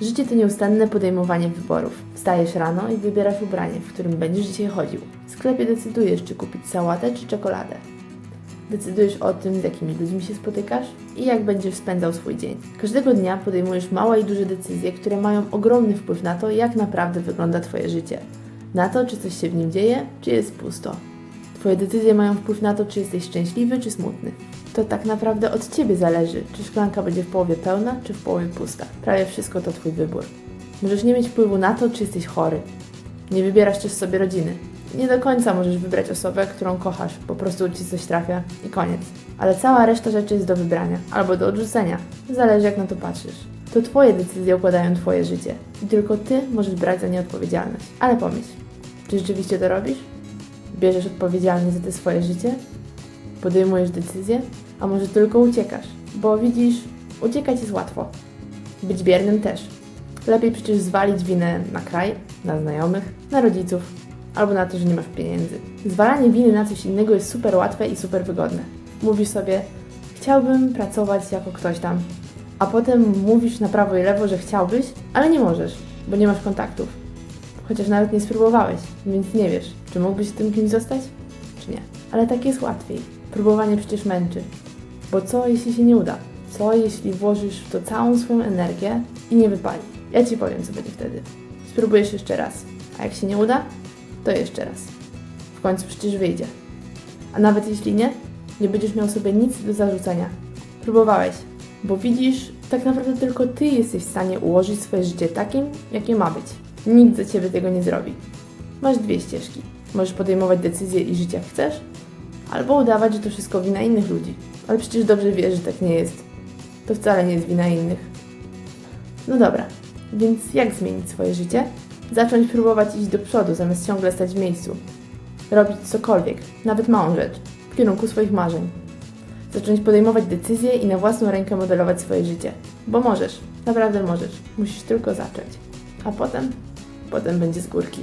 Życie to nieustanne podejmowanie wyborów. Wstajesz rano i wybierasz ubranie, w którym będziesz dzisiaj chodził. W sklepie decydujesz, czy kupić sałatę, czy czekoladę. Decydujesz o tym, z jakimi ludźmi się spotykasz i jak będziesz spędzał swój dzień. Każdego dnia podejmujesz małe i duże decyzje, które mają ogromny wpływ na to, jak naprawdę wygląda Twoje życie. Na to, czy coś się w nim dzieje, czy jest pusto. Twoje decyzje mają wpływ na to, czy jesteś szczęśliwy, czy smutny. To tak naprawdę od Ciebie zależy, czy szklanka będzie w połowie pełna, czy w połowie pusta. Prawie wszystko to Twój wybór. Możesz nie mieć wpływu na to, czy jesteś chory. Nie wybierasz też sobie rodziny. Nie do końca możesz wybrać osobę, którą kochasz, po prostu ci coś trafia i koniec. Ale cała reszta rzeczy jest do wybrania albo do odrzucenia. Zależy jak na to patrzysz. To Twoje decyzje układają Twoje życie i tylko Ty możesz brać za nie odpowiedzialność. Ale pomyśl, czy rzeczywiście to robisz? Bierzesz odpowiedzialność za te swoje życie? Podejmujesz decyzje? A może tylko uciekasz? Bo widzisz, uciekać jest łatwo. Być biernym też. Lepiej przecież zwalić winę na kraj, na znajomych, na rodziców, albo na to, że nie masz pieniędzy. Zwalanie winy na coś innego jest super łatwe i super wygodne. Mówisz sobie, chciałbym pracować jako ktoś tam, a potem mówisz na prawo i lewo, że chciałbyś, ale nie możesz, bo nie masz kontaktów. Chociaż nawet nie spróbowałeś, więc nie wiesz, czy mógłbyś tym kimś zostać, czy nie. Ale tak jest łatwiej. Próbowanie przecież męczy. Bo co jeśli się nie uda? Co jeśli włożysz w to całą swoją energię i nie wypali? Ja ci powiem, co będzie wtedy. Spróbujesz jeszcze raz, a jak się nie uda, to jeszcze raz. W końcu przecież wyjdzie. A nawet jeśli nie, nie będziesz miał sobie nic do zarzucenia. Próbowałeś, bo widzisz, tak naprawdę tylko ty jesteś w stanie ułożyć swoje życie takim, jakie ma być. Nikt za ciebie tego nie zrobi. Masz dwie ścieżki. Możesz podejmować decyzje i żyć jak chcesz, albo udawać, że to wszystko wina innych ludzi. Ale przecież dobrze wiesz, że tak nie jest. To wcale nie jest wina innych. No dobra, więc jak zmienić swoje życie? Zacząć próbować iść do przodu, zamiast ciągle stać w miejscu. Robić cokolwiek, nawet małą rzecz, w kierunku swoich marzeń. Zacząć podejmować decyzje i na własną rękę modelować swoje życie. Bo możesz, naprawdę możesz. Musisz tylko zacząć. A potem, potem będzie z górki.